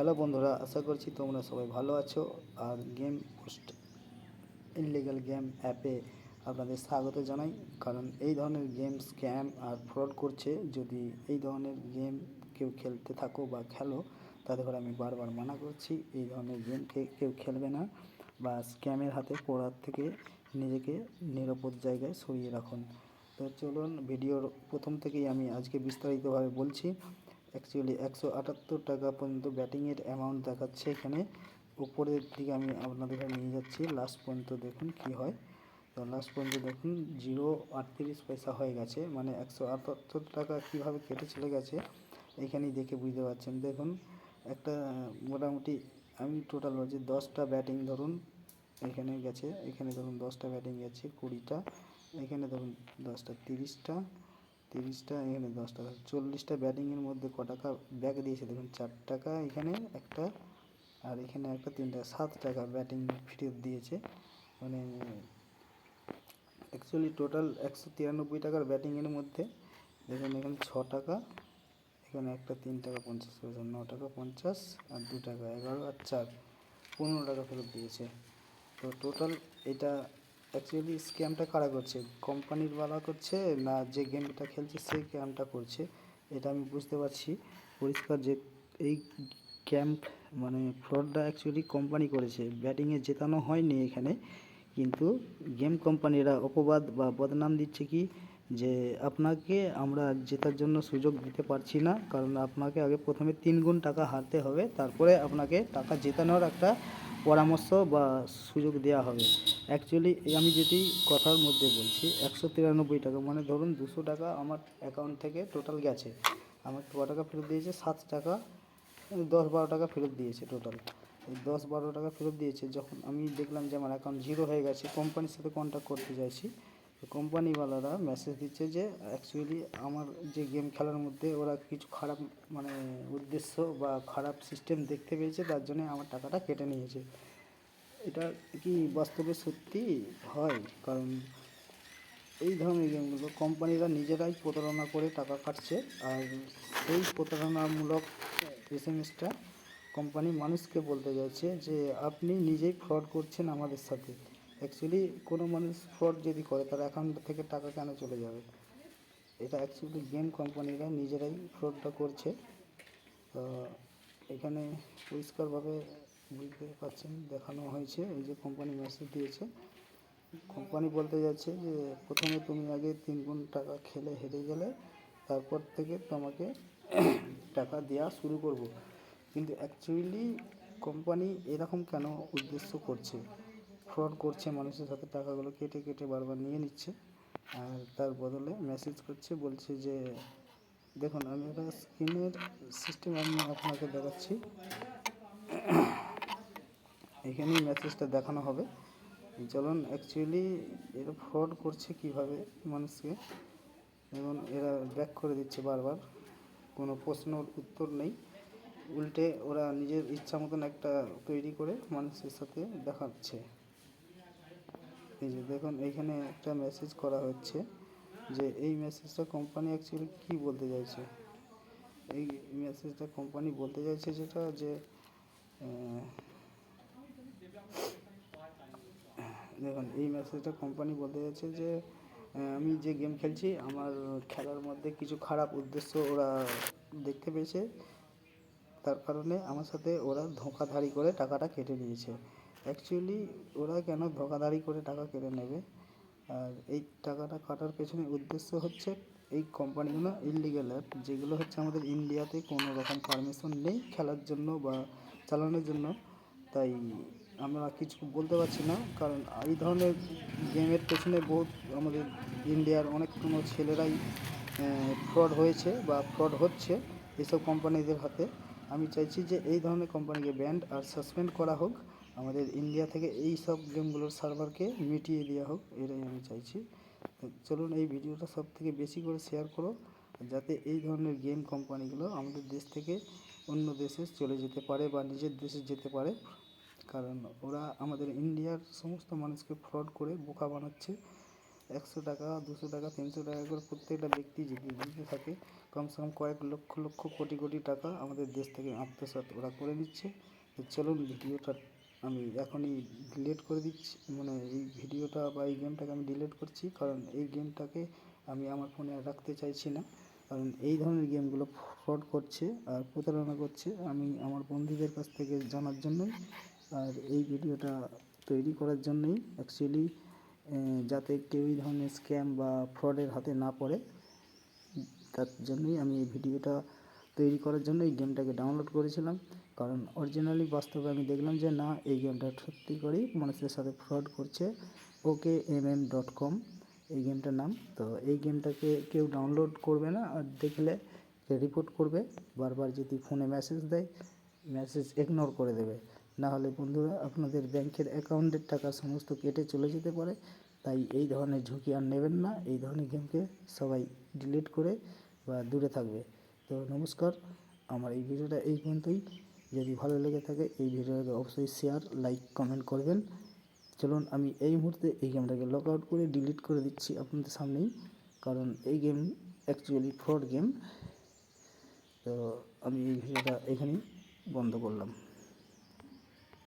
Hello বন্ধুরা, আশা করছি তোমরা সবাই ভালো আছো। আর গেম পোস্ট ইনলিগাল গেম অ্যাপে আপনাদের স্বাগত জানাই। কারণ এই ধরনের গেম স্ক্যাম আর ফ্রড করছে, যদি এই ধরনের গেম কেউ খেলতে থাকো বা খেলো, তাদের করে আমি বারবার মানা করছি, এই ধরনের গেম কেউ খেলবে না বা স্ক্যামের হাতে পড়ার থেকে নিজেকে নিরাপদ জায়গায় সরিয়ে রাখুন। তো চলুন, ভিডিওর প্রথম থেকেই আমি আজকে বিস্তারিতভাবে বলছি। অ্যাকচুয়ালি একশো আটাত্তর টাকা পর্যন্ত ব্যাটিংয়ের অ্যামাউন্ট দেখাচ্ছে এখানে। উপরের দিকে আমি আপনাদের নিয়ে যাচ্ছি। লাস্ট পর্যন্ত দেখুন কি হয়। তো লাস্ট পর্যন্ত দেখুন জিরো আটত্রিশ পয়সা হয়ে গেছে। মানে একশো আটাত্তর টাকা কীভাবে কেটে চলে গেছে, এখানেই দেখে বুঝতে পারছেন। দেখুন, একটা, মোটামুটি আমি টোটাল বলছি দশটা ব্যাটিং ধরুন, এখানে গেছে। এখানে ধরুন দশটা ব্যাটিং গেছে, কুড়িটা। এখানে ধরুন দশটা, তিরিশটা। তিরিশটা, এখানে দশটা, চল্লিশটা ব্যাটিংয়ের মধ্যে ক টাকা ব্যাক দিয়েছে। দেখুন, চার টাকা এখানে একটা, আর এখানে একটা তিন টাকা সাত টাকা ব্যাটিং ফেরত দিয়েছে। মানে অ্যাকচুয়ালি টোটাল একশো তিরানব্বই টাকার ব্যাটিংয়ের মধ্যে, দেখুন, এখানে ছ টাকা, এখানে একটা তিন টাকা পঞ্চাশ পয়সা ন টাকা পঞ্চাশ, আর দু টাকা এগারো, আর চার, পনেরো টাকা ফেরত দিয়েছে। তো টোটাল এটা অ্যাকচুয়ালি স্ক্যামটা কারা করছে? কোম্পানির বালা করছে না যে গেমটা খেলছে সেই ক্যামটা করছে? এটা আমি বুঝতে পারছি। পরিষ্কার যে এই ক্যাম্প মানে ফ্রডটা অ্যাকচুয়ালি কোম্পানি করেছে। ব্যাটিংয়ে জেতানো হয়নি এখানে। কিন্তু গেম কোম্পানিরা অপবাদ বা বদনাম দিচ্ছে কি? যে আপনাকে আমরা জেতার জন্য সুযোগ দিতে পারছি না। কারণ আপনাকে আগে প্রথমে তিন গুণ টাকা হারতে হবে। তারপরে আপনাকে টাকা জেতানোর একটা পরামর্শ বা সুযোগ দেওয়া হবে। অ্যাকচুয়ালি আমি যেটি কথার মধ্যে বলছি, একশো তিরানব্বই টাকা। মানে ধরুন দুশো টাকা আমার অ্যাকাউন্ট থেকে টোটাল গেছে। আমার ক টাকা ফেরত দিয়েছে? সাত টাকা দশ বারো টাকা ফেরত দিয়েছে টোটাল দশ বারো টাকা ফেরত দিয়েছে, যখন আমি দেখলাম যে আমার অ্যাকাউন্ট জিরো হয়ে গেছে কোম্পানির সাথে কন্ট্যাক্ট করতে চাইছি কোম্পানিওয়ালারা মেসেজ দিচ্ছে যে অ্যাকচুয়ালি আমার যে গেম খেলার মধ্যে ওরা কিছু খারাপ মানে উদ্দেশ্য বা খারাপ সিস্টেম দেখতে পেয়েছে, তার জন্য আমার টাকাটা কেটে নিয়েছে। এটা কি বাস্তবে সত্যি হয়? কারণ এই ধরনের গেমগুলো কোম্পানিরা নিজেরাই প্রতারণা করে টাকা কাটছে, আর সেই প্রতারণামূলক এস এম এসটা কোম্পানি মানুষকে বলতে যাচ্ছে যে, আপনি নিজেই ফ্রড করছেন আমাদের সাথে। অ্যাকচুয়ালি কোনো মানুষ ফ্রড যদি করে তার অ্যাকাউন্ট থেকে টাকা কেন চলে যাবে? এটা অ্যাকচুয়ালি গেম কোম্পানিরা নিজেরাই ফ্রডটা করছে। এখানে পরিষ্কারভাবে বুঝতে পারছেন, দেখানো হয়েছে। এই যে কোম্পানি মেসেজ দিয়েছে। কোম্পানি বলতে যাচ্ছে যে, প্রথমে তুমি আগে তিন গুণ টাকা খেলে হেরে গেলে, তারপর থেকে তোমাকে টাকা দেওয়া শুরু করব। কিন্তু অ্যাকচুয়ালি কোম্পানি এরকম কেন উদ্দেশ্য করছে? ফ্রড করছে মানুষের সাথে টাকাগুলো, কেটে কেটে বারবার নিয়ে নিচ্ছে আর তার বদলে মেসেজ করছে, বলছে যে, দেখুন, আমি একটা স্ক্রিনের সিস্টেম আমি আপনাকে দেখাচ্ছি। এখানেই মেসেজটা দেখানো হবে। চলুন অ্যাকচুয়ালি এরা ফ্রড করছে কীভাবে মানুষকে? এবং এরা ব্যাক করে দিচ্ছে বারবার। কোনো প্রশ্নর উত্তর নেই। উল্টে ওরা নিজের ইচ্ছা মতন একটা তৈরি করে মানুষের সাথে দেখাচ্ছে। এই যে দেখুন, এইখানে একটা মেসেজ করা হচ্ছে যে, এই মেসেজটা কোম্পানি অ্যাকচুয়ালি কী বলতে চাইছে? এই মেসেজটা কোম্পানি বলতে চাইছে যেটা যে দেখুন, এই মেসেজটা কোম্পানি বলতে চাইছে যে আমি যে গেম খেলছি, আমার খেলার মধ্যে কিছু খারাপ উদ্দেশ্য ওরা দেখতে পেয়েছে। তার কারণে আমার সাথে ওরা ধোঁকাধাড়ি করে টাকাটা কেটে নিয়েছে। অ্যাকচুয়ালি ওরা কেন ধোকাধাড়ি করে টাকা কেড়ে নেবে? আর এই টাকাটা কাটার পেছনে উদ্দেশ্য হচ্ছে এই কোম্পানিগুলো ইললিগাল অ্যাপ যেগুলো হচ্ছে আমাদের ইন্ডিয়াতে কোনো রকম পারমিশন নেই খেলার জন্য বা চালানোর জন্য। তাই আমরা কিছু বলতে পারছি না, কারণ এই ধরনের গেমের পেছনে বহুত আমাদের ইন্ডিয়ার অনেক কোনো ছেলেরাই ফ্রড হয়েছে বা ফ্রড হচ্ছে এসব কোম্পানিদের হাতে। আমি চাইছি যে এই ধরনের কোম্পানিকে ব্যান্ড আর সাসপেন্ড করা হোক। আমাদের ইন্ডিয়া থেকে এই সব গেমগুলোর সার্ভারকে মিটিয়ে দেওয়া হোক, এটাই আমি চাইছি। চলুন এই ভিডিওটা সব থেকে বেশি করে শেয়ার করো, যাতে এই ধরনের গেম কোম্পানিগুলো আমাদের দেশ থেকে অন্য দেশে চলে যেতে পারে বা নিজের দেশে যেতে পারে। কারণ ওরা আমাদের ইন্ডিয়ার সমস্ত মানুষকে ফ্রড করে বোকা বানাচ্ছে। একশো টাকা, দুশো টাকা, তিনশো টাকা করে প্রত্যেকটা ব্যক্তি যদি দিতে থাকে কমসে কম কয়েক লক্ষ লক্ষ, কোটি কোটি টাকা আমাদের দেশ থেকে আত্মসাৎ ওরা করে নিচ্ছে। চলুন ভিডিওটা আমি এখনই ডিলিট করে দিচ্ছি মানে এই ভিডিওটা বা এই গেমটাকে আমি ডিলিট করছি, কারণ এই গেমটাকে আমি আমার ফোনে আর রাখতে চাইছি না। কারণ এই ধরনের গেমগুলো ফ্রড করছে আর প্রতারণা করছে আমি আমার বন্ধুদের কাছ থেকে জানার জন্যই আর এই ভিডিওটা তৈরি করার জন্যই। অ্যাকচুয়ালি যাতে কেউ এই ধরনের স্ক্যাম বা ফ্রডের হাতে না পড়ে, তার জন্যই আমি এই ভিডিওটা তৈরি করার জন্য এই গেমটাকে ডাউনলোড করেছিলাম। কারণ অরিজিনালি বাস্তবে আমি দেখলাম যে না, এই গেমটা সত্যি করেই মানুষের সাথে ফ্রড করছে। Okay M M dot com এই গেমটার নাম। তো এই গেমটাকে কেউ ডাউনলোড করবে না, আর দেখলে রিপোর্ট করবে, বারবার যদি ফোনে মেসেজ দেয় মেসেজ ইগনোর করে দেবে। না হলে বন্ধুরা, আপনাদের ব্যাংকের অ্যাকাউন্টের টাকা সমস্ত কেটে চলে যেতে পারে। তাই এই ধরনের ঝুঁকি আর নেবেন না। এই ধরনের গেমকে সবাই ডিলিট করে বা দূরে থাকবে। তো নমস্কার, আমার এই ভিডিওটা এই পর্যন্তই। যদি ভালো লেগে থাকে এই ভিডিওটাকে অবশ্যই শেয়ার লাইক কমেন্ট করবেন। চলুন, আমি এই মুহূর্তে এই গেমটাকে লক আউট করে ডিলিট করে দিচ্ছি আপনাদের সামনেই, কারণ এই গেম অ্যাকচুয়ালি ফ্রড গেম তো আমি এই ভিডিওটা এখানেই বন্ধ করলাম।